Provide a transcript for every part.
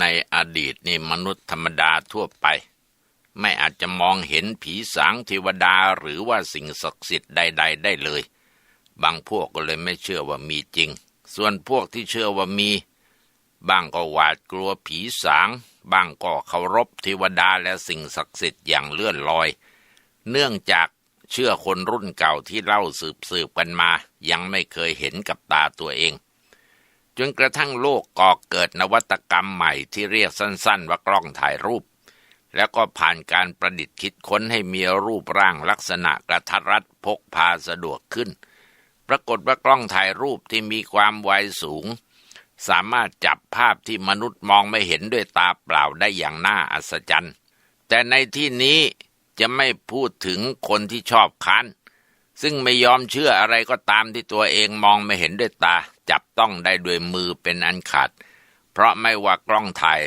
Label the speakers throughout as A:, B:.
A: ในอดีตนี่มนุษย์ธรรมดาทั่วไป ไม่อาจจะมองเห็นผีสางเทวดาหรือว่าสิ่งศักดิ์สิทธิ์ใด ๆ ได้เลย บางพวกก็เลยไม่เชื่อว่ามีจริง ส่วนพวกที่เชื่อว่ามีบางก็หวาดกลัวผีสางบางก็เคารพเทวดาและสิ่งศักดิ์สิทธิ์อย่างเลื่อนลอย เนื่องจากเชื่อคนรุ่นเก่าที่เล่าสืบสืบกันมา ยังไม่เคยเห็นกับตาตัวเอง จนกระทั่งโลกก่อเกิดนวัตกรรมใหม่ที่เรียกสั้นๆว่ากล้องถ่ายรูป แล้วก็ผ่านการประดิษฐ์คิดค้นให้มีรูปร่างลักษณะกระทัดรัดพกพาสะดวกขึ้น ปรากฏว่ากล้องถ่ายรูปที่มีความไวสูง สามารถจับภาพที่มนุษย์มองไม่เห็นด้วยตาเปล่าได้อย่างน่าอัศจรรย์ แต่ในที่นี้จะไม่พูดถึงคนที่ชอบค้านซึ่งไม่ยอมเชื่ออะไรก็ตามที่ตัวเองมองไม่เห็นด้วยตา จับต้องได้ด้วยมือเป็นอันขาด เพราะไม่ว่ากล้องถ่าย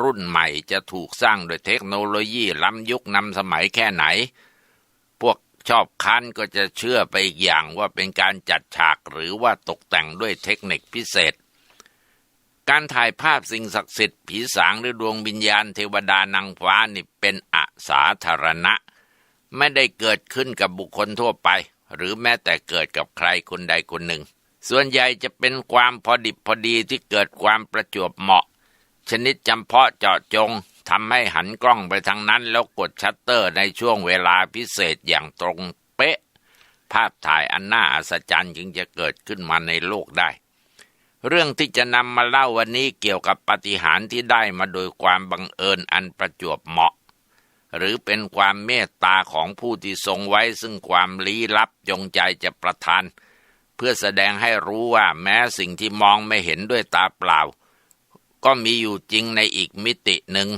A: รุ่นใหม่จะถูกสร้างโดยเทคโนโลยีล้ำยุคนำสมัยแค่ไหน พวกชอบค้นก็จะเชื่อไปอีกอย่างว่าเป็นการจัดฉากหรือว่าตกแต่งด้วยเทคนิคพิเศษ การถ่ายภาพสิ่งศักดิ์สิทธิ์ผีสางหรือดวงวิญญาณเทวดานางฟ้านี่เป็นอาสาธารณะ ไม่ได้เกิดขึ้นกับบุคคลทั่วไป หรือแม้แต่เกิดกับใครคนใดคนหนึ่ง ส่วนใหญ่จะเป็นความพอดิบพอดีที่เกิดความประจวบเหมาะ ชนิดจำเพาะเจาะจงทำให้หันกล้องไปทางนั้นแล้วกดชัตเตอร์ในช่วงเวลาพิเศษอย่างตรงเป๊ะ ภาพถ่ายอันน่าอัศจรรย์จึงจะเกิดขึ้นมาในโลกได้ เรื่องที่จะนำมาเล่าวันนี้เกี่ยวกับปาฏิหาริย์ที่ได้มาโดยความบังเอิญอันประจวบเหมาะ หรือเป็นความเมตตาของผู้ที่ทรงไว้ซึ่งความลี้ลับจงใจจะประทานเพื่อแสดงให้รู้ว่าแม้สิ่งที่มองไม่เห็นด้วยตาเปล่า ก็มีอยู่จริงในอีกมิติหนึ่ง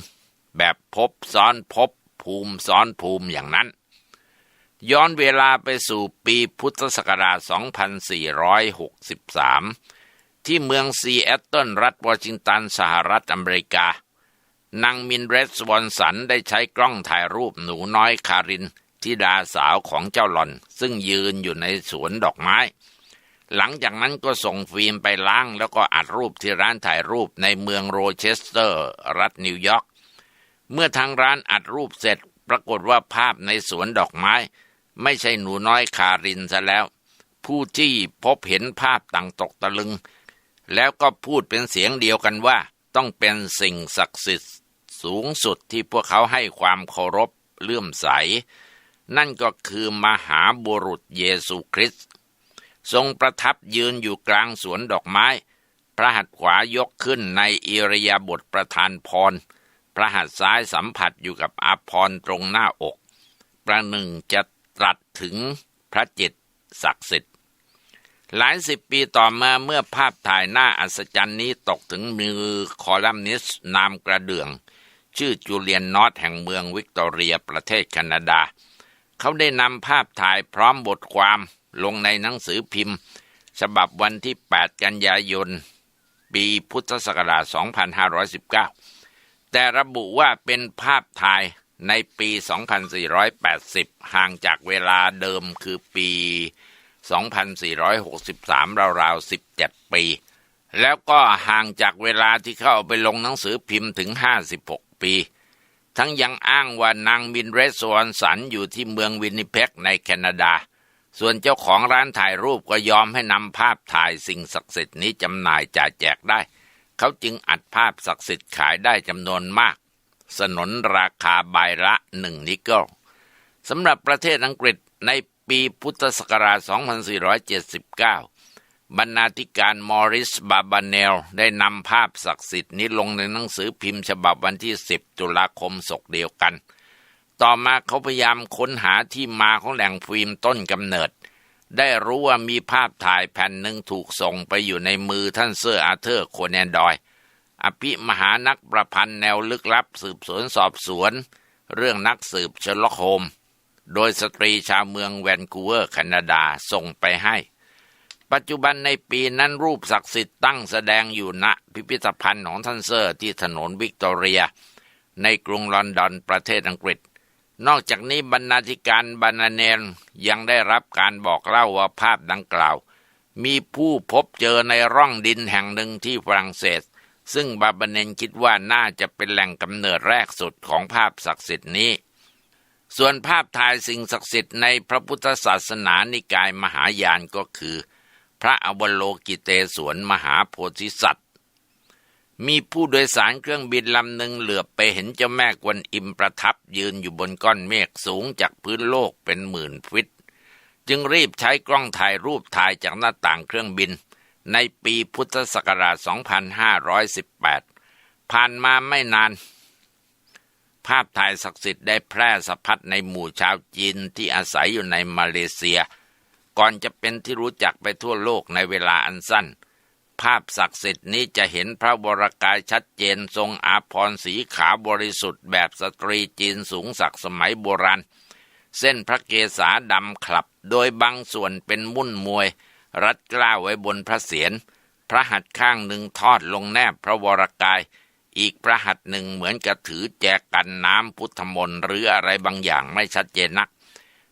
A: แบบพบซ้อนพบภูมิซ้อนภูมิอย่างนั้น ย้อนเวลาไปสู่ปีพุทธศักราช 2463 ที่เมืองซีแอตเทิลรัฐวอชิงตันสหรัฐอเมริกานางมินเรสวอนสันได้ใช้กล้องถ่ายรูปหนูน้อยคารินทิดาสาวของเจ้าหล่อน ซึ่งยืนอยู่ในสวนดอกไม้ หลังจากนั้นก็ส่งฟิล์มไปล้าง แล้วก็อัดรูปที่ร้านถ่ายรูปในเมืองโรเชสเตอร์ รัฐนิวยอร์กเมื่อทางร้านอัดรูปเสร็จ ปรากฏว่าภาพในสวนดอกไม้ ไม่ใช่หนูน้อยคารินซะแล้ว ผู้ที่พบเห็นภาพต่างตกตะลึง แล้วก็พูดเป็นเสียงเดียวกันว่า ต้องเป็นสิ่งศักดิ์สิทธิ์สูงสุดที่พวกเขาให้ความเคารพเลื่อมใส นั่นก็คือมหาบุรุษเยซูคริสต์ ทรงประทับยืนอยู่กลางสวนดอกไม้ พระหัตถ์ขวายกขึ้นในอิริยาบถประทานพร พระหัตถ์ซ้ายสัมผัสอยู่กับอาภรตรงหน้าอก ประหนึ่งจะตรัสถึงพระจิตศักดิ์สิทธิ์ หลายสิบปีต่อมาเมื่อภาพถ่ายหน้าอัศจรรย์นี้ตกถึงมือคอลัมนิสต์นามกระเดื่อง ชื่อจูเลียนนอตแห่งเมืองวิกตอเรียประเทศแคนาดา เขาได้นำภาพถ่ายพร้อมบทความ ลงในหนังสือพิมพ์ ฉบับวันที่ 8 กันยายน ปีพุทธศักราช 2519 แต่ระบุว่าเป็นภาพถ่ายในปี 2480 ห่างจากเวลาเดิมคือปี 2463 ราวๆ 17 ปี แล้วก็ห่างจากเวลาที่เขาเอาไปลงหนังสือพิมพ์ถึง 56 ปี ทั้งยังอ้างว่านางมินเรสวอนสันอยู่ที่เมืองวินนิเพกในแคนาดา ส่วนเจ้าของร้านถ่ายรูปก็ยอมให้นำภาพถ่ายสิ่งศักดิ์สิทธิ์นี้จำหน่ายจ่ายแจกได้ เขาจึงอัดภาพศักดิ์สิทธิ์ขายได้จำนวนมาก สนนราคาใบละหนึ่งนิกเกิลสำหรับประเทศอังกฤษในปีพุทธศักราช 2479 บรรณาธิการมอริสบาบาเนล ได้นำภาพศักดิ์สิทธิ์นี้ลงในหนังสือพิมพ์ฉบับวันที่ 10 ตุลาคมศกเดียวกัน ต่อมาเขาพยายามค้นหาที่มาของแหล่งฟิล์มต้นกำเนิด ได้รู้ว่ามีภาพถ่ายแผ่นหนึ่งถูกส่งไปอยู่ในมือท่านเซอร์อาเธอร์โคแนนดอย อภิมหานักประพันธ์แนวลึกลับสืบสวนสอบสวน เรื่องนักสืบเชอร์ล็อกโฮม โดยสตรีชาวเมืองแวนคูเวอร์แคนาดาส่งไปให้ ปัจจุบันในปีนั้นรูปศักดิ์สิทธิ์ตั้งแสดงอยู่ณพิพิธภัณฑ์ของท่านเซอร์ที่ถนนวิกตอเรีย ในกรุงลอนดอนประเทศอังกฤษ นอกจากนี้บรรณาธิการบานาเนนยังได้รับการบอกเล่าว่าภาพดังกล่าว มีผู้พบเจอในร่องดินแห่งหนึ่งที่ฝรั่งเศส ซึ่งบาบาเนนคิดว่าน่าจะเป็นแหล่งกำเนิดแรกสุดของภาพศักดิ์สิทธิ์นี้ ส่วนภาพถ่ายสิ่งศักดิ์สิทธิ์ในพระพุทธศาสนานิกายมหายานก็คือ พระอวโลกิเตศวนมหาโพธิสัตว์ มีผู้โดยสารเครื่องบินลำหนึ่งเหลือบไปเห็นเจ้าแม่กวนอิมประทับยืนอยู่บนก้อนเมฆสูงจากพื้นโลกเป็นหมื่นฟิต จึงรีบใช้กล้องถ่ายรูปถ่ายจากหน้าต่างเครื่องบิน ในปีพุทธศักราช 2518 ผ่านมาไม่นาน ภาพถ่ายศักดิ์สิทธิ์ได้แพร่สะพัดในหมู่ชาวจีนที่อาศัยอยู่ในมาเลเซีย ก่อนจะเป็นที่รู้จักไปทั่วโลกในเวลาอันสั้น ภาพศักดิ์สิทธิ์นี้จะเห็นพระวรกายชัดเจนทรงอาพรณ์สีขาวบริสุทธิ์แบบสตรีจีนสูงศักดิ์สมัยโบราณ เส้นพระเกศาดำขลับ โดยบางส่วนเป็นมุ่นมวย รัดกล้าวไว้บนพระเศียรพระหัตถ์ข้างหนึ่งทอดลงแนบพระวรกาย อีกพระหัตถ์หนึ่งเหมือนกับถือแจกันน้ำพุทธมนต์หรืออะไรบางอย่างไม่ชัดเจนนัก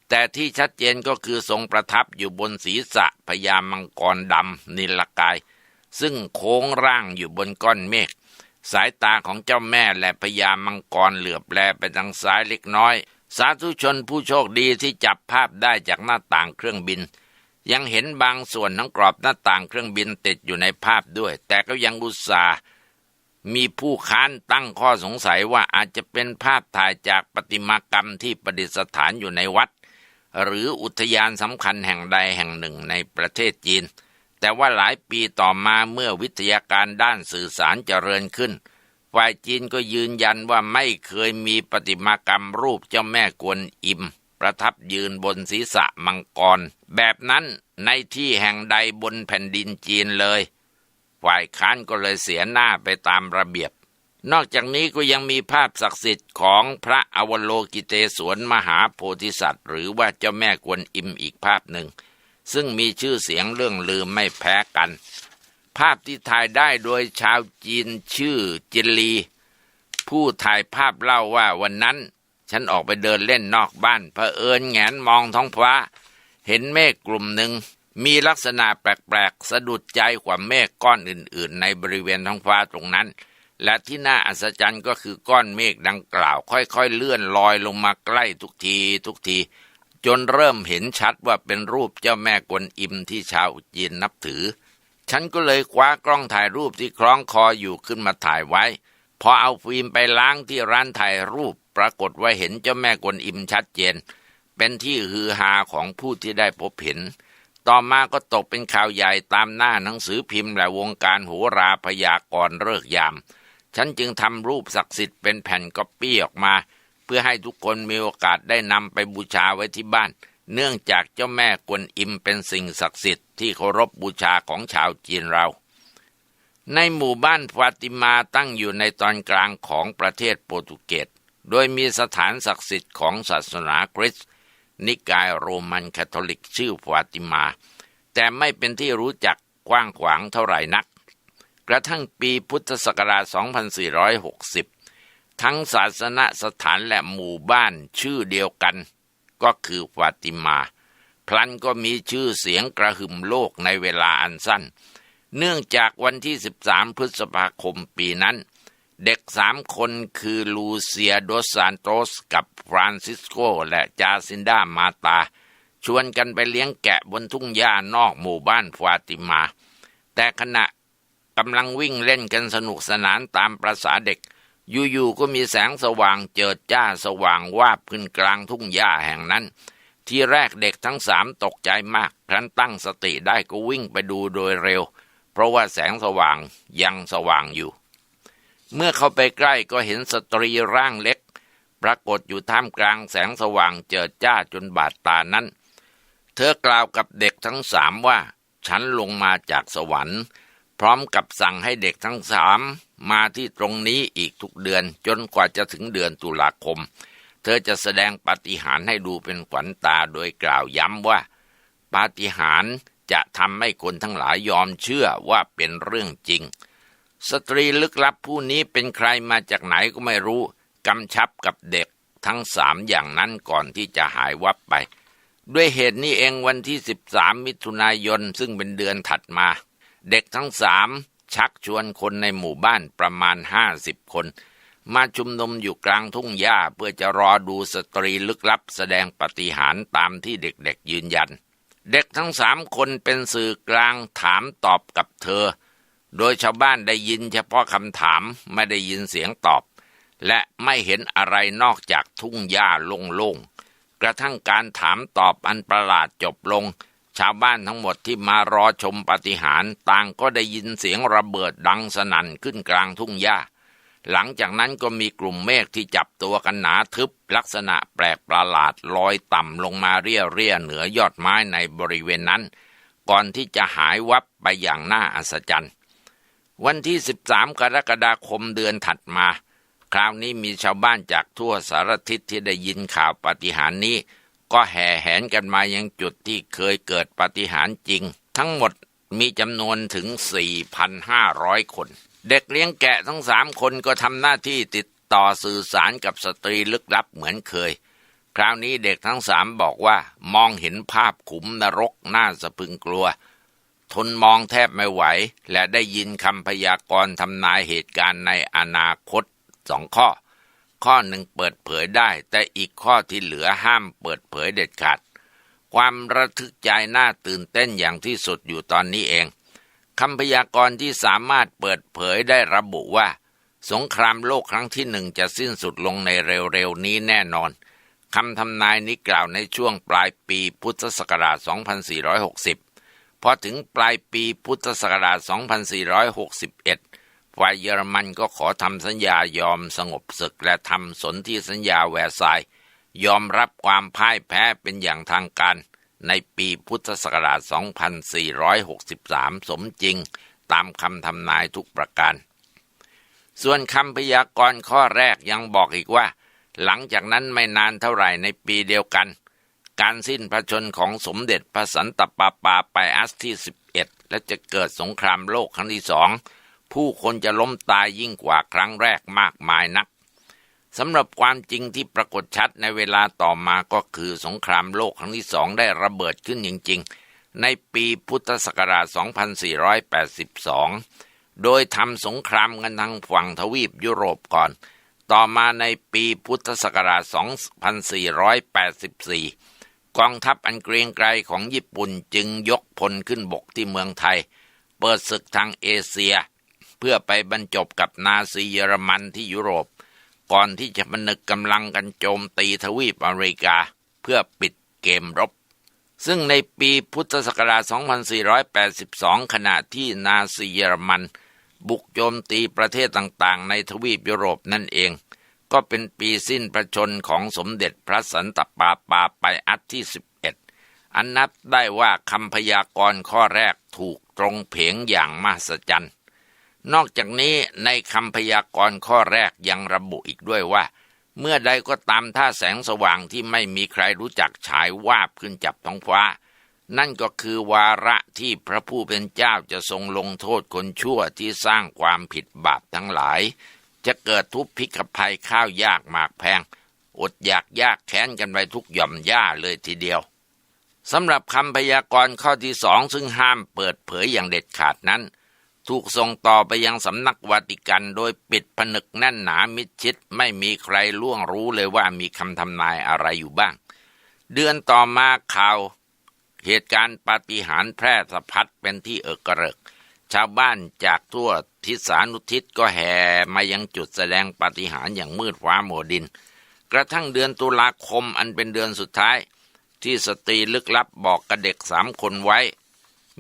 A: แต่ที่ชัดเจนก็คือทรงประทับอยู่บนศีรษะพญามังกรดำนิลกาย ซึ่งโค้งร่างอยู่บนก้อนเมฆสายตาของเจ้าแม่และพญามังกรเหลือบแลไปทางซ้ายเล็กน้อย สาธุชนผู้โชคดีที่จับภาพได้จากหน้าต่างเครื่องบิน ยังเห็นบางส่วนของกรอบหน้าต่างเครื่องบินติดอยู่ในภาพด้วย แต่ก็ยังอุตส่าห์มีผู้ค้านตั้งข้อสงสัยว่าอาจจะเป็นภาพถ่ายจากประติมากรรมที่ประดิษฐานอยู่ในวัด หรืออุทยานสำคัญแห่งใดแห่งหนึ่งในประเทศจีน แต่ว่าหลายปีต่อมาเมื่อวิทยาการด้านสื่อสารเจริญขึ้น ฝ่ายจีนก็ยืนยันว่าไม่เคยมีประติมากรรมรูปเจ้าแม่กวนอิม ประทับยืนบนศีรษะมังกร แบบนั้นในที่แห่งใดบนแผ่นดินจีนเลย ฝ่ายค้านก็เลยเสียหน้าไปตามระเบียบ นอกจากนี้ก็ยังมีภาพศักดิ์สิทธิ์ของพระอวโลกิเตศวนมหาโพธิสัตว์ หรือว่าเจ้าแม่กวนอิมอีกภาพหนึ่ง ซึ่งมีชื่อเสียงเรื่องลืมไม่แพ้กัน ภาพที่ถ่ายได้โดยชาวจีนชื่อจินลี ผู้ถ่ายภาพเล่าว่าวันนั้น ฉันออกไปเดินเล่นนอกบ้านเผอิญแงนมองท้องฟ้า เห็นเมฆกลุ่มหนึ่งมีลักษณะแปลกๆ สะดุดใจกว่าเมฆก้อนอื่น ๆ ในบริเวณท้องฟ้าตรงนั้น และที่น่าอัศจรรย์ก็คือก้อนเมฆดังกล่าว ค่อยๆ เลื่อนลอยลงมาใกล้ทุกทีทุกที จนเริ่มเห็นชัดว่าเป็นรูปเจ้าแม่กวนอิมที่ชาวจีนนับถือ ฉันก็เลยคว้ากล้องถ่ายรูปที่คล้องคออยู่ขึ้นมาถ่ายไว้ พอเอาฟิล์มไปล้างที่ร้านถ่ายรูป ปรากฏว่าเห็นเจ้าแม่กวนอิมชัดเจน เป็นที่ฮือฮาของผู้ที่ได้พบเห็น ต่อมาก็ตกเป็นข่าวใหญ่ตามหน้าหนังสือพิมพ์และวงการโหราพยากรเลิกยาม ฉันจึงทำรูปศักดิ์สิทธิ์เป็นแผ่นก๊อปปี้ออกมา เพื่อให้ทุกคนมีโอกาสได้นำไปบูชาไว้ที่บ้าน เนื่องจากเจ้าแม่กวนอิมเป็นสิ่งศักดิ์สิทธิ์ที่เคารพบูชาของชาวจีนเรา ในหมู่บ้านฟาติมาตั้งอยู่ในตอนกลางของประเทศโปรตุเกส โดยมีสถานศักดิ์สิทธิ์ของศาสนาคริสต์นิกายโรมันคาทอลิกชื่อฟาติมา แต่ไม่เป็นที่รู้จักกว้างขวางเท่าไหร่นัก กระทั่งปีพุทธศักราช 2460 ทั้งศาสนสถานและหมู่บ้านชื่อเดียวกัน ก็คือฟาติมา พลันก็มีชื่อเสียงกระหึ่มโลกในเวลาอันสั้น เนื่องจากวันที่ 13 พฤษภาคมปีนั้น เด็กสามคนคือลูเซียโดสซานโตสกับฟรานซิสโกและจาซินดามาตา ชวนกันไปเลี้ยงแกะบนทุ่งหญ้านอกหมู่บ้านฟาติมา แต่ขณะกำลังวิ่งเล่นกันสนุกสนานตามประษาเด็ก อยู่ๆก็มีแสงสว่างเจิดจ้าสว่างวาบขึ้นกลางทุ่งหญ้าแห่งนั้น ที่แรกเด็กทั้งสามตกใจมาก ครั้นตั้งสติได้ก็วิ่งไปดูโดยเร็ว เพราะว่าแสงสว่างยังสว่างอยู่ เมื่อเข้าไปใกล้ก็เห็นสตรีร่างเล็ก ปรากฏอยู่ท่ามกลางแสงสว่างเจิดจ้าจนบาดตานั้น เธอกล่าวกับเด็กทั้งสามว่า ฉันลงมาจากสวรรค์ พร้อมกับสั่งให้เด็กทั้งสามมาที่ตรงนี้อีกทุกเดือนจนกว่าจะถึงเดือนตุลาคม เธอจะแสดงปาฏิหาริย์ให้ดูเป็นขวัญตาโดยกล่าวย้ำว่า ปาฏิหาริย์จะทำให้คนทั้งหลายยอมเชื่อว่าเป็นเรื่องจริง สตรีลึกลับผู้นี้เป็นใครมาจากไหนก็ไม่รู้กำชับกับเด็กทั้งสามอย่างนั้นก่อนที่จะหายวับไป ด้วยเหตุนี้เองวันที่ 13 มิถุนายนซึ่งเป็นเดือนถัดมา เด็กทั้งสามชักชวนคนในหมู่บ้านประมาณห้าสิบคน มาชุมนุมอยู่กลางทุ่งหญ้าเพื่อจะรอดูสตรีลึกลับแสดงปฏิหารตามที่เด็กๆยืนยัน เด็กทั้งสามคนเป็นสื่อกลางถามตอบกับเธอ โดยชาวบ้านได้ยินเฉพาะคำถามไม่ได้ยินเสียงตอบ และไม่เห็นอะไรนอกจากทุ่งหญ้าโล่งๆกระทั่งการถามตอบอันประหลาดจบลง ชาวบ้านทั้งหมดที่มารอชมปฏิหารย์ต่างก็ได้ยินเสียงระเบิดดังสนั่นขึ้นกลางทุ่งหญ้า หลังจากนั้นก็มีกลุ่มเมฆที่จับตัวกันหนาทึบ ลักษณะแปลกประหลาดลอยต่ำลงมาเรียเรียเหนือยอดไม้ในบริเวณนั้น ก่อนที่จะหายวับไปอย่างน่าอัศจรรย์ วันที่ 13 กรกฎาคมเดือนถัดมา คราวนี้มีชาวบ้านจากทั่วสารทิศที่ได้ยินข่าวปาฏิหารย์นี้ ก็แห่แหนกันมายังจุดที่เคยเกิดปาฏิหารย์จริง ทั้งหมดมีจำนวนถึง 4,500 คน เด็กเลี้ยงแกะทั้งสามคนก็ทำหน้าที่ติดต่อสื่อสารกับสตรีลึกลับเหมือนเคย คราวนี้เด็กทั้งสามบอกว่ามองเห็นภาพขุมนรกน่าสะพึงกลัว ทนมองแทบไม่ไหว และได้ยินคำพยากรณ์ทำนายเหตุการณ์ในอนาคตสองข้อ ข้อหนึ่งเปิดเผยได้ แต่อีกข้อที่เหลือห้ามเปิดเผยเด็ดขาด ความระทึกใจน่าตื่นเต้นอย่างที่สุดอยู่ตอนนี้เองคำพยากรณ์ที่สามารถเปิดเผยได้ระบุว่า สงครามโลกครั้งที่หนึ่งจะสิ้นสุดลงในเร็วๆนี้แน่นอนคำทำนายนี้กล่าวในช่วงปลายปีพุทธศักราช 2460 พอถึงปลายปีพุทธศักราช 2461 ฝ่ายเยอรมันก็ขอทำสัญญายอมสงบศึกและทำสนธิสัญญาแวร์ซายยอมรับความพ่ายแพ้เป็นอย่างทางการ ในปีพุทธศักราช 2463 สมจริงตามคำทำนายทุกประการ ส่วนคำพยากรณ์ข้อแรกยังบอกอีกว่า หลังจากนั้นไม่นานเท่าไหร่ในปีเดียวกัน การสิ้นพระชนของสมเด็จพระสันตะปาปาไปอัสที่ 11 และจะเกิดสงครามโลกครั้งที่สอง ผู้คนจะล้มตายยิ่งกว่าครั้งแรกมากมายนักสำหรับความจริงที่ปรากฏชัดในเวลาต่อมาก็คือสงครามโลกครั้งที่สองได้ระเบิดขึ้นจริง ๆ ในปีพุทธศักราช 2482 โดยทำสงครามกันทางฝั่งทวีปยุโรปก่อน ต่อมาในปีพุทธศักราช 2484 กองทัพอันเกรียงไกรของญี่ปุ่นจึงยกพลขึ้นบกที่เมืองไทย เปิดศึกทางเอเชีย เพื่อไปบรรจบกับนาซีเยอรมันที่ยุโรป ก่อนที่จะผนึกกำลังกันโจมตีทวีปอเมริกา เพื่อปิดเกมรบ ซึ่งในปีพุทธศักราช 2482 ขณะที่นาซีเยอรมัน บุกโจมตีประเทศต่างๆ ในทวีปยุโรปนั่นเอง ก็เป็นปีสิ้นพระชนของสมเด็จพระสันตะปาปาไปอัดที่11 อันนับได้ว่าคำพยากรณ์ข้อแรกถูกตรงเพงอย่างมหัศจรรย์ นอกจากนี้ในคำพยากรณ์ข้อแรกยังระบุอีกด้วยว่า เมื่อใดก็ตามถ้าแสงสว่างที่ไม่มีใครรู้จักฉายวาบขึ้นจับท้องฟ้า นั่นก็คือวาระที่พระผู้เป็นเจ้าจะทรงลงโทษคนชั่วที่สร้างความผิดบาปทั้งหลาย จะเกิดทุพพิกภัยข้าวยากหมากแพง อดอยากยากแค้นกันไปทุกหย่อมย่าเลยทีเดียวสำหรับคำพยากรณ์ข้อที่สองซึ่งห้ามเปิดเผยอย่างเด็ดขาดนั้น ถูกส่งต่อไปยังสำนักวาติกันโดยปิดผนึกแน่นหนามิดชิด ไม่มีใครล่วงรู้เลยว่ามีคำทำนายอะไรอยู่บ้าง เดือนต่อมาข่าว เหตุการณ์ปาฏิหาริย์แพร่สะพัดเป็นที่เอกระเริก ชาวบ้านจากทั่วทิศานุทิศก็แห่มายังจุดแสดงปาฏิหาริย์อย่างมืดฟ้าโมดิน กระทั่งเดือนตุลาคมอันเป็นเดือนสุดท้าย ที่สตรีลึกลับบอกกับเด็กสามคนไว้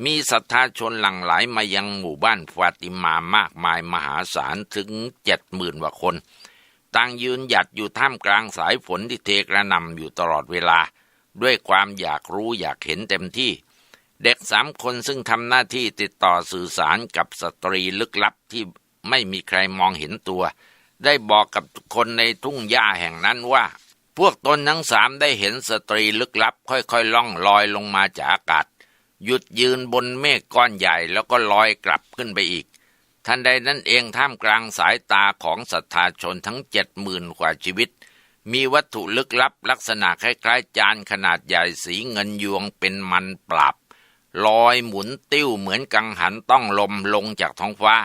A: มีศรัทธาชนหลั่งไหลมายังหมู่บ้านฟาติมามากมายมหาศาลถึงเจ็ดหมื่นกว่าคน ต่างยืนหยัดอยู่ท่ามกลางสายฝนที่เทกระนำอยู่ตลอดเวลา ด้วยความอยากรู้อยากเห็นเต็มที่ เด็กสามคนซึ่งทำหน้าที่ติดต่อสื่อสารกับสตรีลึกลับที่ไม่มีใครมองเห็นตัว ได้บอกกับคนในทุ่งหญ้าแห่งนั้นว่า พวกตนทั้งสามได้เห็นสตรีลึกลับ ค่อยๆล่องลอยลงมาจากอากาศ หยุดยืนบนเมฆก้อนใหญ่แล้วก็ลอยกลับขึ้นไปอีก ทันใดนั้นเองท่ามกลางสายตาของศรัทธาชนทั้งเจ็ดหมื่นกว่าชีวิต มีวัตถุลึกลับลักษณะคล้ายๆ จานขนาดใหญ่สีเงินยวงเป็นมันปราบลอยหมุนติ้วเหมือนกังหันต้องลมลงจากท้องฟ้า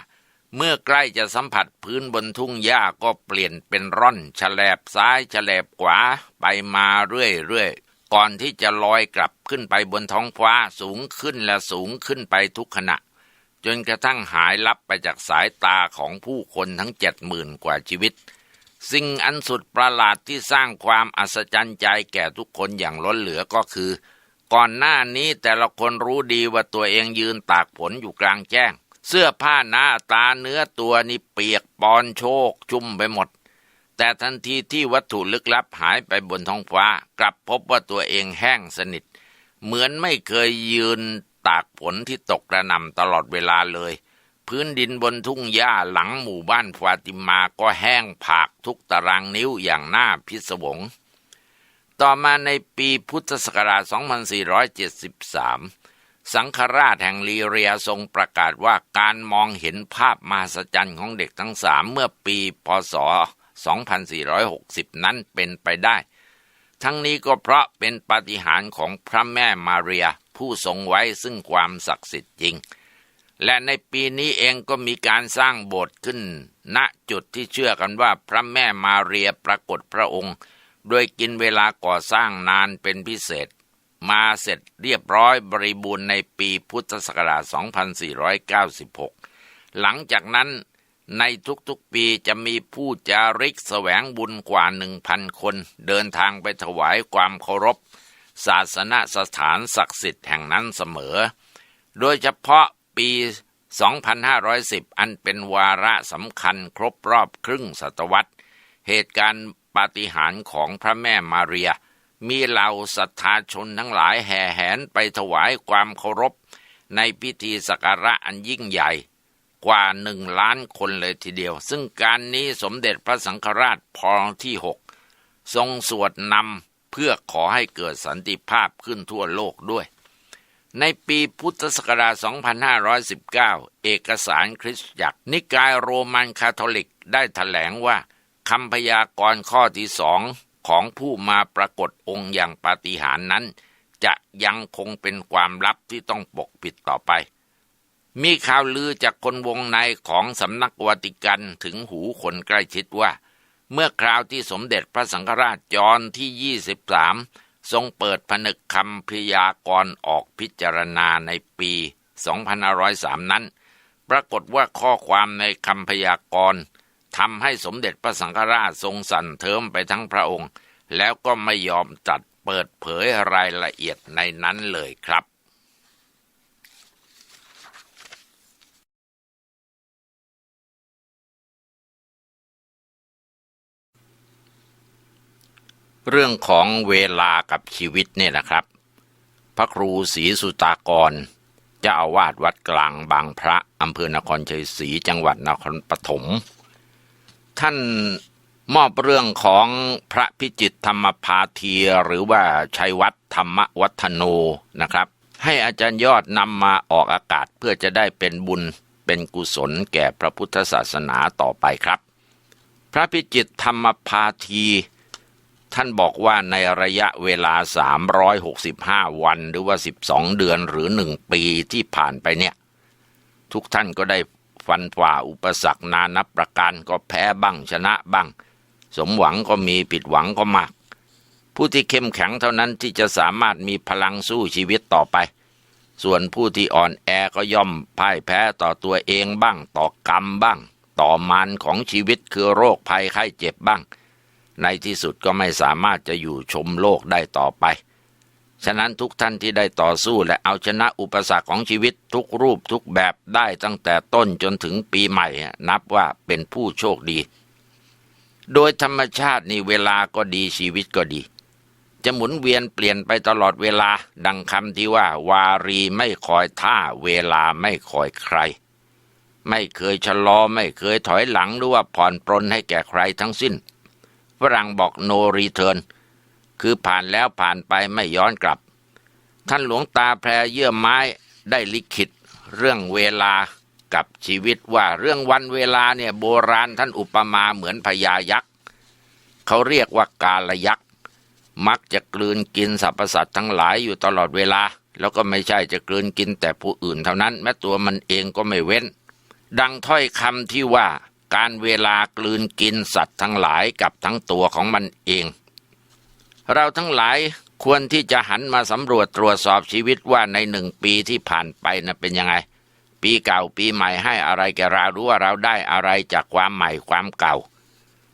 A: เมื่อใกล้จะสัมผัสพื้นบนทุ่งหญ้าก็เปลี่ยนเป็นร่อนฉลบซ้ายฉลบขวาไปมาเรื่อยๆ ก่อนที่จะลอยกลับขึ้นไปบนท้องฟ้าสูงขึ้นและสูงขึ้นไปทุกขณะ จนกระทั่งหายลับไปจากสายตาของผู้คนทั้งเจ็ดหมื่นกว่าชีวิต สิ่งอันสุดประหลาดที่สร้างความอัศจรรย์ใจแก่ทุกคนอย่างล้นเหลือก็คือ ก่อนหน้านี้แต่ละคนรู้ดีว่าตัวเองยืนตากฝนอยู่กลางแจ้ง เสื้อผ้าหน้าตาเนื้อตัวนี่เปียกปอนโชกชุ่มไปหมด แต่ทันทีที่วัตถุลึกลับหายไปบนท้องฟ้า กลับพบว่าตัวเองแห้งสนิท เหมือนไม่เคยยืนตากฝนที่ตกกระหน่ำตลอดเวลาเลย พื้นดินบนทุ่งหญ้าหลังหมู่บ้านฟาติมาก็แห้งผากทุกตารางนิ้วอย่างน่าพิศวง ต่อมาในปีพุทธศักราช 2473สังฆราชแห่งลีเรียทรงประกาศว่าการมองเห็นภาพมหัศจรรย์ของเด็กทั้งสามเมื่อปีพศ 2460 นั้นเป็นไปได้ ทั้งนี้ก็เพราะเป็นปาฏิหาริย์ของพระแม่มาเรียผู้ทรงไว้ซึ่งความศักดิ์สิทธิ์จริง และในปีนี้เองก็มีการสร้างโบสถ์ขึ้น ณจุดที่เชื่อกันว่าพระแม่มาเรียปรากฏพระองค์ โดยกินเวลาก่อสร้างนานเป็นพิเศษ มาเสร็จเรียบร้อยบริบูรณ์ในปีพุทธศักราช 2496 หลังจากนั้น ในทุกๆปีจะมีผู้จาริกแสวงบุญกว่าหนึ่งพันคน เดินทางไปถวายความเคารพ ศาสนสถานศักดิ์สิทธิ์แห่งนั้นเสมอ โดยเฉพาะปี 2510 อันเป็นวาระสำคัญครบรอบครึ่งศตวรรษ เหตุการณ์ปาฏิหาริย์ของพระแม่มาเรีย มีเหล่าศรัทธาชนทั้งหลายแห่แหนไปถวายความเคารพ ในพิธีสักการะอันยิ่งใหญ่ กว่าหนึ่งล้านคนเลยทีเดียว ซึ่งการนี้สมเด็จพระสังฆราชพอที่หกทรงสวดนำเพื่อขอให้เกิดสันติภาพขึ้นทั่วโลกด้วย ในปีพุทธศักราช 2519 เอกสารคริสตจักร นิกายโรมันคาทอลิกได้ถแถลงว่าคำพยากรณ์ข้อที่สองของผู้มาปรากฏองค์อย่างปาฏิหาริย์นั้น จะยังคงเป็นความลับที่ต้องปกปิดต่อไป มีข่าวลือจากคนวงในของสำนักวาติกันถึงหูคนใกล้ชิดว่า เมื่อคราวที่สมเด็จพระสังฆราชจอห์นที่ 23 ทรงเปิดผนึกคำพยากรณ์ออกพิจารณาในปี 2503 นั้น ปรากฏว่าข้อความในคำพยากรณ์ทำให้สมเด็จพระสังฆราชทรงสั่นเทิมไปทั้งพระองค์ แล้วก็ไม่ยอมจัดเปิดเผยรายละเอียดในนั้นเลยครับ เรื่องของเวลากับชีวิตเนี่ยนะครับ พระครูศรีสุตากรเจ้าอาวาสวัดกลางบางพระอำเภอนครชัยศรีจังหวัดนครปฐมท่านมอบเรื่องของพระพิจิตธรรมพาทีหรือว่าชัยวัฒน์ธรรมวัฒโนนะครับ ให้อาจารย์ยอดนำมาออกอากาศเพื่อจะได้เป็นบุญเป็นกุศลแก่พระพุทธศาสนาต่อไปครับ พระพิจิตธรรมพาที ท่านบอกว่าในระยะเวลา 365 วันหรือว่า 12 เดือนหรือ 1 ปีที่ผ่านไปเนี่ย ทุกท่านก็ได้ฟันฝ่าอุปสรรคนานับประการก็แพ้บ้างชนะบ้าง สมหวังก็มีผิดหวังก็มาก ผู้ที่เข้มแข็งเท่านั้นที่จะสามารถมีพลังสู้ชีวิตต่อไป ส่วนผู้ที่อ่อนแอก็ย่อมพ่ายแพ้ต่อตัวเองบ้าง ต่อกรรมบ้าง ต่อมานของชีวิตคือโรคภัยไข้เจ็บบ้าง ในที่สุดก็ไม่สามารถจะอยู่ชมโลกได้ต่อไป ฉะนั้นทุกท่านที่ได้ต่อสู้และเอาชนะอุปสรรคของชีวิตทุกรูปทุกแบบได้ตั้งแต่ต้นจนถึงปีใหม่ นับว่าเป็นผู้โชคดี โดยธรรมชาตินี่เวลาก็ดีชีวิตก็ดี จะหมุนเวียนเปลี่ยนไปตลอดเวลา ดังคำที่ว่า วารีไม่คอยท่าเวลาไม่คอยใครไม่เคยชะลอไม่เคยถอยหลังหรือว่าผ่อนปรนให้แก่ใครทั้งสิ้น ฝรั่งบอก no return คือผ่านแล้วผ่านไปไม่ย้อนกลับ ท่านหลวงตาแพรเยื่อไม้ได้ลิขิต เรื่องเวลากับชีวิตว่าเรื่องวันเวลาเนี่ยโบราณท่านอุปมาเหมือนพญายักษ์เขาเรียกว่ากาลยักษ์มักจะกลืนกินสรรพสัตว์ทั้งหลายอยู่ตลอดเวลา แล้วก็ไม่ใช่จะกลืนกินแต่ผู้อื่นเท่านั้น แม้ตัวมันเองก็ไม่เว้น ดังถ้อยคำที่ว่า การเวลากลืนกินสัตว์ทั้งหลายกับทั้งตัวของมันเอง เราทั้งหลายควรที่จะหันมาสำรวจตรวจสอบชีวิตว่าในหนึ่งปีที่ผ่านไปนะเป็นยังไง ปีเก่าปีใหม่ให้อะไรแกเรารู้ว่าเราได้อะไรจากความใหม่ความเก่า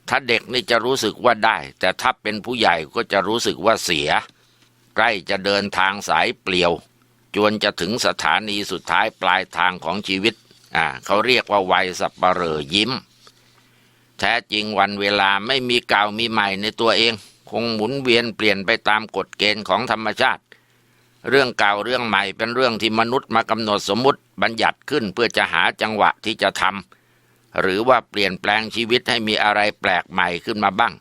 A: ถ้าเด็กนี่จะรู้สึกว่าได้ แต่ถ้าเป็นผู้ใหญ่ก็จะรู้สึกว่าเสีย ใกล้จะเดินทางสายเปลี่ยว จวนจะถึงสถานีสุดท้ายปลายทางของชีวิต อ่าเขาเรียกว่าวัยสับปะเรอยิ้ม แท้จริงวันเวลาไม่มีเก่ามีใหม่ในตัวเอง คงหมุนเวียนเปลี่ยนไปตามกฎเกณฑ์ของธรรมชาติ เรื่องเก่าเรื่องใหม่เป็นเรื่องที่มนุษย์มากำหนดสมมติบัญญัติขึ้นเพื่อจะหาจังหวะที่จะทำหรือว่าเปลี่ยนแปลงชีวิตให้มีอะไรแปลกใหม่ขึ้นมาบ้าง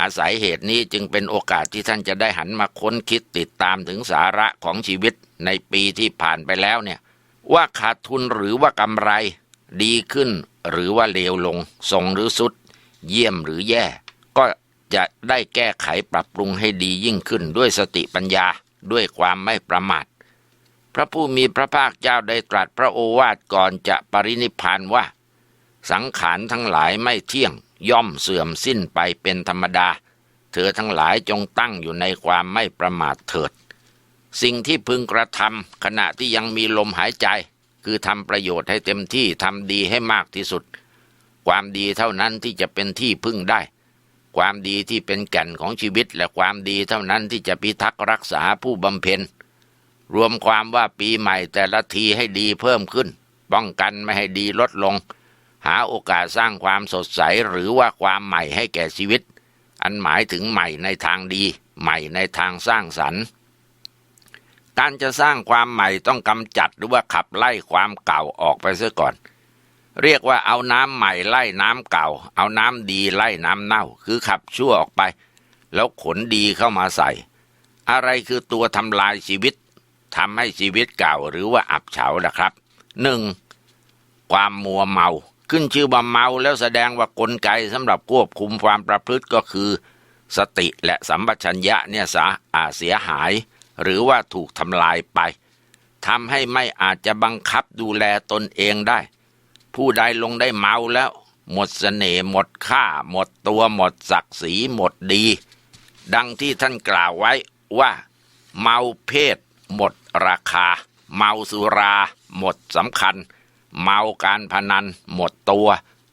A: อาศัยเหตุนี้จึงเป็นโอกาสที่ท่านจะได้หันมาค้นคิดติดตามถึงสาระของชีวิตในปีที่ผ่านไปแล้วเนี่ย ว่าขาดทุนหรือว่ากำไร ดีขึ้นหรือว่าเลวลงทรงหรือสุด เยี่ยมหรือแย่ ก็จะได้แก้ไขปรับปรุงให้ดียิ่งขึ้นด้วยสติปัญญาด้วยความไม่ประมาท พระผู้มีพระภาคเจ้าได้ตรัสพระโอวาทก่อนจะปรินิพพานว่า สังขารทั้งหลายไม่เที่ยงย่อมเสื่อมสิ้นไปเป็นธรรมดา เธอทั้งหลายจงตั้งอยู่ในความไม่ประมาทเถิด สิ่งที่พึงกระทำขณะที่ยังมีลมหายใจ คือทำประโยชน์ให้เต็มที่ทำดีให้มากที่สุด ความดีเท่านั้นที่จะเป็นที่พึ่งได้ ความดีที่เป็นแก่นของชีวิต และความดีเท่านั้นที่จะพิทักษ์รักษาผู้บำเพ็ญ รวมความว่าปีใหม่แต่ละทีให้ดีเพิ่มขึ้น ป้องกันไม่ให้ดีลดลง หาโอกาสสร้างความสดใสหรือว่าความใหม่ให้แก่ชีวิต อันหมายถึงใหม่ในทางดี ใหม่ในทางสร้างสรรค์ การจะสร้างความใหม่ต้องกำจัดหรือว่าขับไล่ความเก่าออกไปเสียก่อน เรียกว่าเอาน้ำใหม่ไล่น้ำเก่า เอาน้ำดีไล่น้ำเน่า คือขับชั่วออกไป แล้วขนดีเข้ามาใส่ อะไรคือตัวทำลายชีวิตทำให้ชีวิตเก่าหรือว่าอับเฉาล่ะครับหนึ่งความมัวเมา ขึ้นชื่อว่าเมาแล้วแสดงว่ากลไกสำหรับควบคุมความประพฤติก็คือ สติและสัมปชัญญะเนี่ยสาอาเสียหาย หรือว่าถูกทำลายไปทำให้ไม่อาจจะบังคับดูแลตนเองได้ ผู้ใดลงได้เมาแล้ว หมดเสน่ห์หมดค่า หมดตัวหมดศักดิ์ศรีหมดดี ดังที่ท่านกล่าวไว้ว่า เมาเพศ หมดราคา เมาสุรา หมดสำคัญ เมาการพนัน หมดตัว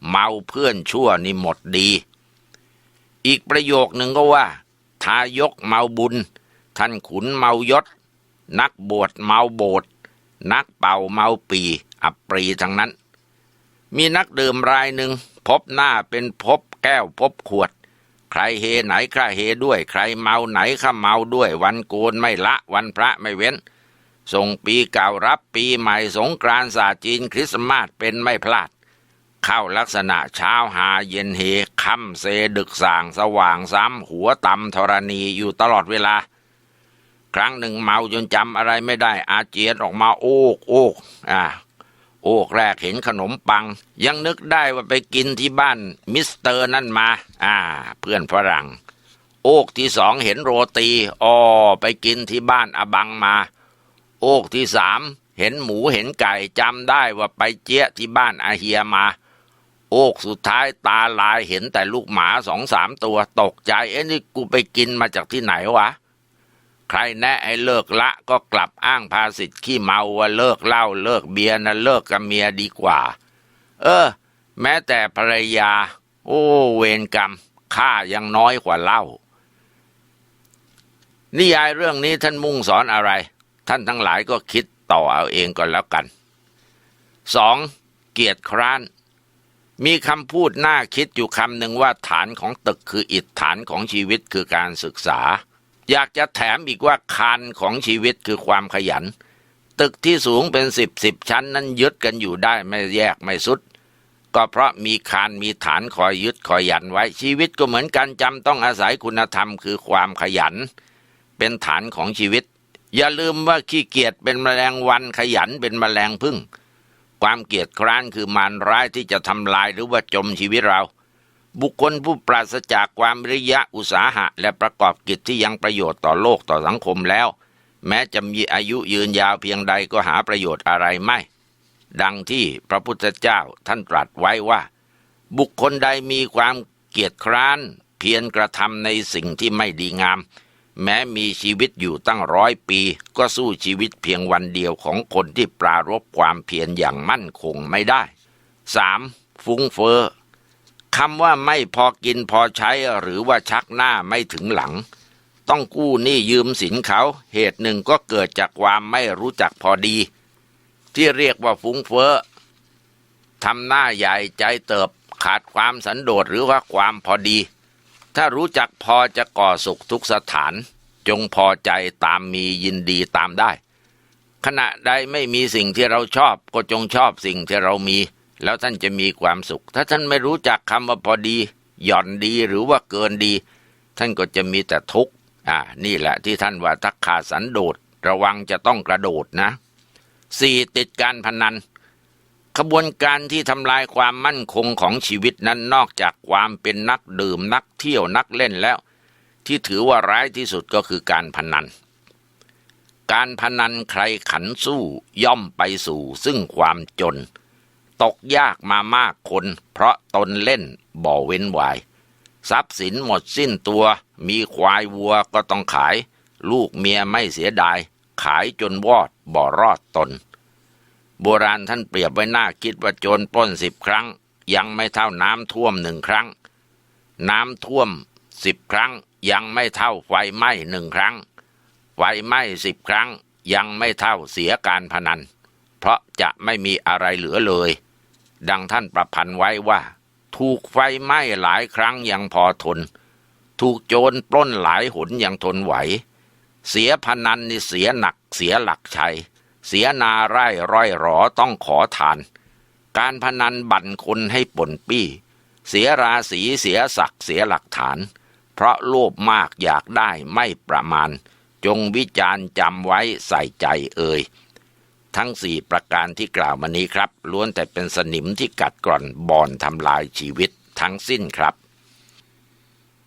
A: เมาเพื่อนชั่วนี่หมดดี อีกประโยคหนึ่งก็ว่า ทายกเมาบุญ ท่านขุนเมายศ นักบวชเมาโบสนักเป่าเมาปี อับปรีทั้งนั้น มีนักดื่มรายหนึ่งพบหน้าเป็นพบแก้วพบขวด ใครเฮไหนข้าเฮด้วย ใครเมาไหนข้าเมาด้วย วันโกนไม่ละวันพระไม่เว้น ส่งปีเก่ารับปีใหม่สงกรานต์ศาสตร์จีนคริสต์มาสเป็นไม่พลาด เข้าลักษณะเช้าหาเย็นเฮค่ำเซดึกส่างสว่างซ้ำหัวตำธรณีอยู่ตลอดเวลา ครั้งหนึ่งเมาจนจำอะไรไม่ได้ อาเจียนออกมาโอกโอกอ่าโอกแรกเห็นขนมปัง ยังนึกได้ว่าไปกินที่บ้านมิสเตอร์นั่นมา อ่า เพื่อนฝรั่ง โอกที่สองเห็นโรตีอ๋อไปกินที่บ้านอบังมา โอกที่สามเห็นหมูเห็นไก่จำได้ว่าไปเจี๊ยที่บ้านอาเฮียมา โอกสุดท้ายตาลายเห็นแต่ลูกหมาสองสามตัวตกใจ เอ้นี่กูไปกินมาจากที่ไหนวะ ใครแนะให้เลิกละก็กลับอ้างภาสิทธิ์ขี้เมาว่าเลิกเหล้าเลิกเบียร์นะเลิกกับเมียดีกว่า เออ แม้แต่ภรรยา โอ้เวรกรรมค่ายังน้อยกว่าเหล้านิยายเรื่องนี้ท่านมุ่งสอนอะไร ท่านทั้งหลายก็คิดต่อเอาเองก่อนแล้วกันสองเกียรติคร้าน มีคำพูดน่าคิดอยู่คำหนึ่งว่าฐานของตึกคืออิฐฐานของชีวิตคือการศึกษา อยากจะแถมอีกว่าคานของชีวิตคือความขยัน ตึกที่สูงเป็นสิบสิบชั้นนั้นยึดกันอยู่ได้ไม่แยกไม่สุด ก็เพราะมีคานมีฐานคอยยึดคอยยันไว้ชีวิตก็เหมือนกันจำต้องอาศัยคุณธรรมคือความขยัน เป็นฐานของชีวิต อย่าลืมว่าขี้เกียจเป็นแมลงวันขยันเป็นแมลงพึ่ง ความเกียจคร้านคือมารร้ายที่จะทำลายหรือว่าจมชีวิตเรา บุคคลผู้ปราศจากความริยะอุตสาหะ และประกอบกิจที่ยังประโยชน์ต่อโลกต่อสังคมแล้ว แม้จะมีอายุยืนยาวเพียงใดก็หาประโยชน์อะไรไม่ ดังที่พระพุทธเจ้าท่านตรัสไว้ว่า บุคคลใดมีความเกียจคร้าน เพียรกระทำในสิ่งที่ไม่ดีงาม แม้มีชีวิตอยู่ตั้งร้อยปี ก็สู้ชีวิตเพียงวันเดียวของคนที่ปรารบความเพียรอย่างมั่นคงไม่ได้ 3. ฟุ้งเฟอ้อ คำว่าไม่พอกินพอใช้หรือว่าชักหน้าไม่ถึงหลัง ต้องกู้หนี้ยืมสินเขาเหตุหนึ่งก็เกิดจากความไม่รู้จักพอดี ที่เรียกว่าฟุ้งเฟ้อทำหน้าใหญ่ใจเติบขาดความสันโดษหรือว่าความพอดี ถ้ารู้จักพอจะก่อสุขทุกสถาน จงพอใจตามมียินดีตามได้ ขณะใดไม่มีสิ่งที่เราชอบก็จงชอบสิ่งที่เรามี แล้วท่านจะมีความสุข ถ้าท่านไม่รู้จักคำว่าพอดี หย่อนดีหรือว่าเกินดี ท่านก็จะมีแต่ทุกข์อ่านี่แหละที่ท่านว่าทักขาสันโดษระวังจะต้องกระโดดนะสี่ติดการพนัน ขบวนการที่ทำลายความมั่นคงของชีวิตนั้นนอกจากความเป็นนักดื่มนักเที่ยวนักเล่นแล้ว ที่ถือว่าร้ายที่สุดก็คือการพนัน การพนันใครขันสู้ย่อมไปสู่ซึ่งความจน ตกยากมามากคน เพราะตนเล่นบ่อเว้นวาย ทรัพย์สินหมดสิ้นตัว มีควายวัวก็ต้องขาย ลูกเมียไม่เสียดาย ขายจนวอดบ่อรอดตน โบราณท่านเปรียบไว้หน้าคิดว่าโจรป้นสิบครั้ง ยังไม่เท่าน้ำท่วมหนึ่งครั้ง น้ำท่วมสิบครั้งยังไม่เท่าไฟไหม้หนึ่งครั้ง ไฟไหม้สิบครั้งยังไม่เท่าเสียการพนัน เพราะจะไม่มีอะไรเหลือเลย ดังท่านประพันธ์ไว้ว่า ถูกไฟไหม้หลายครั้งยังพอทน ถูกโจรปล้นหลายหนยังทนไหว เสียพนันนี่เสียหนักเสียหลักชัย เสียนาไร่ร้อยหรอต้องขอทาน การพนันบั่นคนให้ป่นปี้ เสียราศีเสียศักดิ์เสียหลักฐาน เพราะโลภมากอยากได้ไม่ประมาณ จงวิจารณ์จำไว้ใส่ใจเอ่ย ทั้งสี่ประการที่กล่าวมานี้ครับล้วนแต่เป็นสนิมที่กัดกร่อนบ่อนทำลายชีวิตทั้งสิ้นครับ